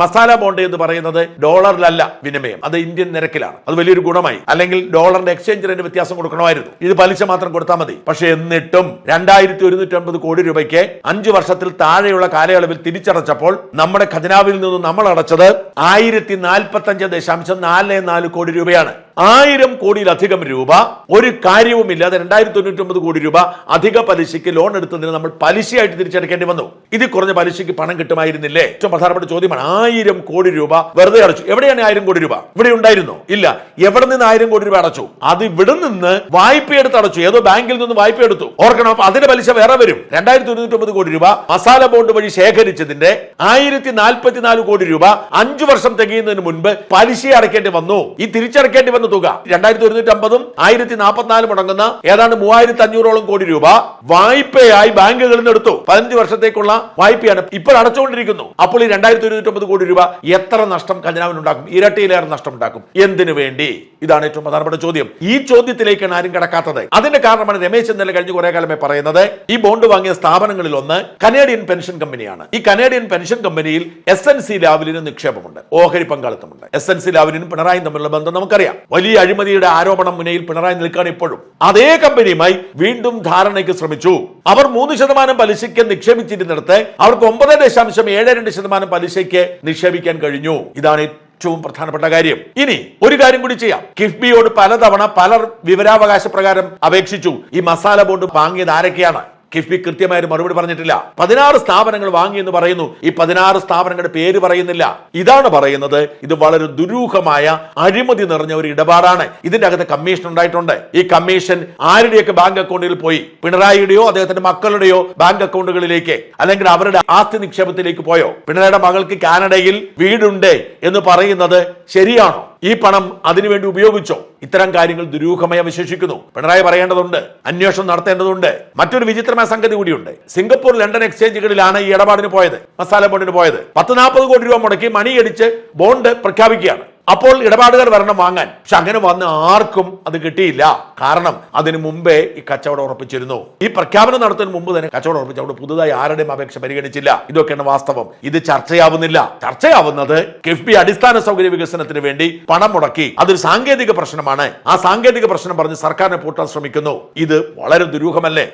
Masala bond എന്ന് പറയുന്നത് ഡോളറിലല്ല വിനിമയം. അത് ഇന്ത്യൻ നിരക്കിലാണ്. അത് വലിയൊരു ഗുണമായി. അല്ലെങ്കിൽ ഡോളറിന്റെ എക്സ്ചേഞ്ച് റേറ്റ് വ്യത്യാസം കൊടുക്കണമായിരുന്നു. ഇത് പലിശ മാത്രം കൊടുത്താൽ മതി. പക്ഷെ എന്നിട്ടും രണ്ടായിരത്തി ഒരുന്നൂറ്റി അമ്പത് കോടി രൂപയ്ക്ക് അഞ്ചു വർഷത്തിൽ താഴെയുള്ള കാലയളവിൽ തിരിച്ചടച്ചപ്പോൾ നമ്മുടെ ഖജനാവിൽ നിന്ന് നമ്മൾ അടച്ചത് ആയിരത്തി നാൽപ്പത്തി അഞ്ച് ദശാംശം നാല് നാല് കോടി രൂപയാണ്. ആയിരം കോടിയിലധികം രൂപ ഒരു കാര്യവുമില്ലാതെ രണ്ടായിരത്തി തൊണ്ണൂറ്റി ഒമ്പത് കോടി രൂപ അധിക പലിശയ്ക്ക് ലോൺ എടുത്തതിന് നമ്മൾ പലിശയായിട്ട് തിരിച്ചടക്കേണ്ടി വന്നു. ഇത് കുറഞ്ഞ പലിശയ്ക്ക് പണം കിട്ടുമായിരുന്നില്ലേ? ഏറ്റവും പ്രധാനപ്പെട്ട ചോദ്യമാണ്. ആയിരം കോടി രൂപ വെറുതെ അടച്ചു. എവിടെയാണ് ആയിരം കോടി രൂപ? ഇവിടെ ഉണ്ടായിരുന്നോ? ഇല്ല. എവിടെ നിന്ന് ആയിരം കോടി രൂപ അടച്ചു? അത് ഇവിടെ നിന്ന് വായ്പ എടുത്ത് അടച്ചു. ഏതോ ബാങ്കിൽ നിന്ന് വായ്പ എടുത്തു. ഓർക്കണം അപ്പൊ അതിന്റെ പലിശ വേറെ വരും. രണ്ടായിരത്തി തൊണ്ണൂറ്റി കോടി രൂപ മസാല ബോണ്ട് വഴി ശേഖരിച്ചതിന്റെ ആയിരത്തി നാൽപ്പത്തിനാല് കോടി രൂപ അഞ്ചു വർഷം തികയുന്നതിന് മുൻപ് പലിശ അടയ്ക്കേണ്ടി വന്നു. ഈ തിരിച്ചടക്കേണ്ടി വന്ന തുക രണ്ടായിരത്തി ഒരുന്നൂറ്റി അമ്പതും ആയിരത്തി നാൽപ്പത്തിനാലും മുടങ്ങുന്ന ഏതാണ്ട് മൂവായിരത്തി അഞ്ഞൂറോളം കോടി രൂപ വായ്പയായി ബാങ്കുകളിൽ നിന്ന് എടുത്തു പതിനഞ്ച് വർഷത്തേക്കുള്ള വായ്പയാണ് ഇപ്പോൾ അടച്ചുകൊണ്ടിരിക്കുന്നു. അപ്പോൾ ഈ രണ്ടായിരത്തി ഒരുന്നൂറ്റി അമ്പത് കോടി രൂപ എത്ര നഷ്ടം ഖജനാവിനുണ്ടാക്കും? ഇരട്ടിയിലേറെ നഷ്ടം ഉണ്ടാക്കും എന്തിനു വേണ്ടി? ഇതാണ് ഏറ്റവും പ്രധാനപ്പെട്ട ചോദ്യം. ഈ ചോദ്യത്തിലേക്കാണ് ആരും കിടക്കാത്തത്. അതിന്റെ കാരണമാണ് രമേശ് ചെന്നിത്തല കഴിഞ്ഞ കുറെ കാലമേ പറയുന്നത് ഈ ബോണ്ട് വാങ്ങിയ സ്ഥാപനങ്ങളിൽ ഒന്ന് കനേഡിയൻ പെൻഷൻ കമ്പനിയാണ്. ഈ കനേഡിയൻ പെൻഷൻ കമ്പനിയിൽ എസ് എൻ സി ലാവലിന് നിക്ഷേപമുണ്ട്. ഓഹരി പങ്കാളിത്തമുണ്ട്. എസ് എൻ സി ലാവലിനും പിണറായി തമ്മിലുള്ള ബന്ധം നമുക്കറിയാം. വലിയ അഴിമതിയുടെ ആരോപണം മുനയിൽ പിണറായി നിൽക്കുകയാണ് ഇപ്പോഴും. അതേ കമ്പനിയുമായി വീണ്ടും ധാരണയ്ക്ക് ശ്രമിച്ചു. അവർ മൂന്ന് ശതമാനം പലിശയ്ക്ക് നിക്ഷേപിച്ചിരുന്നിടത്ത് അവർക്ക് ഒമ്പത് ദശാംശം ഏഴ് രണ്ട് ശതമാനം പലിശയ്ക്ക് നിക്ഷേപിക്കാൻ കഴിഞ്ഞു. ഇതാണ് ഏറ്റവും പ്രധാനപ്പെട്ട കാര്യം. ഇനി ഒരു കാര്യം കൂടി ചെയ്യാം. കിഫ്ബിയോട് പലതവണ പലർ വിവരാവകാശ പ്രകാരം അപേക്ഷിച്ചു. ഈ മസാല ബോണ്ട് വാങ്ങിയത് ആരൊക്കെയാണ്? കിഫ്ബി കൃത്യമായ മറുപടി പറഞ്ഞിട്ടില്ല. പതിനാറ് സ്ഥാപനങ്ങൾ വാങ്ങി എന്ന് പറയുന്നു. ഈ പതിനാറ് സ്ഥാപനങ്ങളുടെ പേര് പറയുന്നില്ല. ഇതാണ് പറയുന്നത്. ഇത് വളരെ ദുരൂഹമായ അഴിമതി നിറഞ്ഞ ഒരു ഇടപാടാണ്. ഇതിന്റെ അകത്ത് കമ്മീഷൻ ഉണ്ടായിട്ടുണ്ട്. ഈ കമ്മീഷൻ ആരുടെയൊക്കെ ബാങ്ക് അക്കൗണ്ടിൽ പോയി? പിണറായിയുടെയോ അദ്ദേഹത്തിന്റെ മക്കളുടെയോ ബാങ്ക് അക്കൗണ്ടുകളിലേക്ക് അല്ലെങ്കിൽ അവരുടെ ആസ്തി നിക്ഷേപത്തിലേക്ക് പോയോ? പിണറായിയുടെ മകൾക്ക് കാനഡയിൽ വീടുണ്ട് എന്ന് പറയുന്നത് ശരിയാണോ? ഈ പണം അതിനുവേണ്ടി ഉപയോഗിച്ചോ? ഇത്തരം കാര്യങ്ങൾ ദുരൂഹമായി വിശേഷിക്കുന്നു പിണറായി പറയേണ്ടതുണ്ട് അന്വേഷണം നടത്തേണ്ടതുണ്ട്. മറ്റൊരു വിചിത്രമായ സംഗതി കൂടിയുണ്ട്. സിംഗപ്പൂർ ലണ്ടൻ എക്സ്ചേഞ്ചുകളിലാണ് ഈ ഇടപാടിന് പോയത് മസാല ബോണ്ടിന് പോയത്. പത്ത് നാൽപ്പത് കോടി രൂപ മുടക്കി മണിയടിച്ച് ബോണ്ട് പ്രഖ്യാപിക്കുകയാണ്. അപ്പോൾ ഇടപാടുകാർ വരണം വാങ്ങാൻ. പക്ഷെ അങ്ങനെ വന്ന് ആർക്കും അത് കിട്ടിയില്ല. കാരണം അതിന് മുമ്പേ ഈ കച്ചവടം ഉറപ്പിച്ചിരുന്നു. ഈ പ്രഖ്യാപനം നടത്തുന്നതിന് മുമ്പ് തന്നെ കച്ചവടം ഉറപ്പിച്ചു. അവിടെ പുതുതായി ആരുടെയും അപേക്ഷ പരിഗണിച്ചില്ല. ഇതൊക്കെയാണ് വാസ്തവം. ഇത് ചർച്ചയാവുന്നില്ല. ചർച്ചയാവുന്നത് കിഫ്ബി അടിസ്ഥാന സൗകര്യ വികസനത്തിന് വേണ്ടി പണം മുടക്കി. അതൊരു സാങ്കേതിക പ്രശ്നമാണ്. ആ സാങ്കേതിക പ്രശ്നം പറഞ്ഞ് സർക്കാരിനെ പൂട്ടാൻ ശ്രമിക്കുന്നു. ഇത് വളരെ ദുരൂഹമല്ലേ?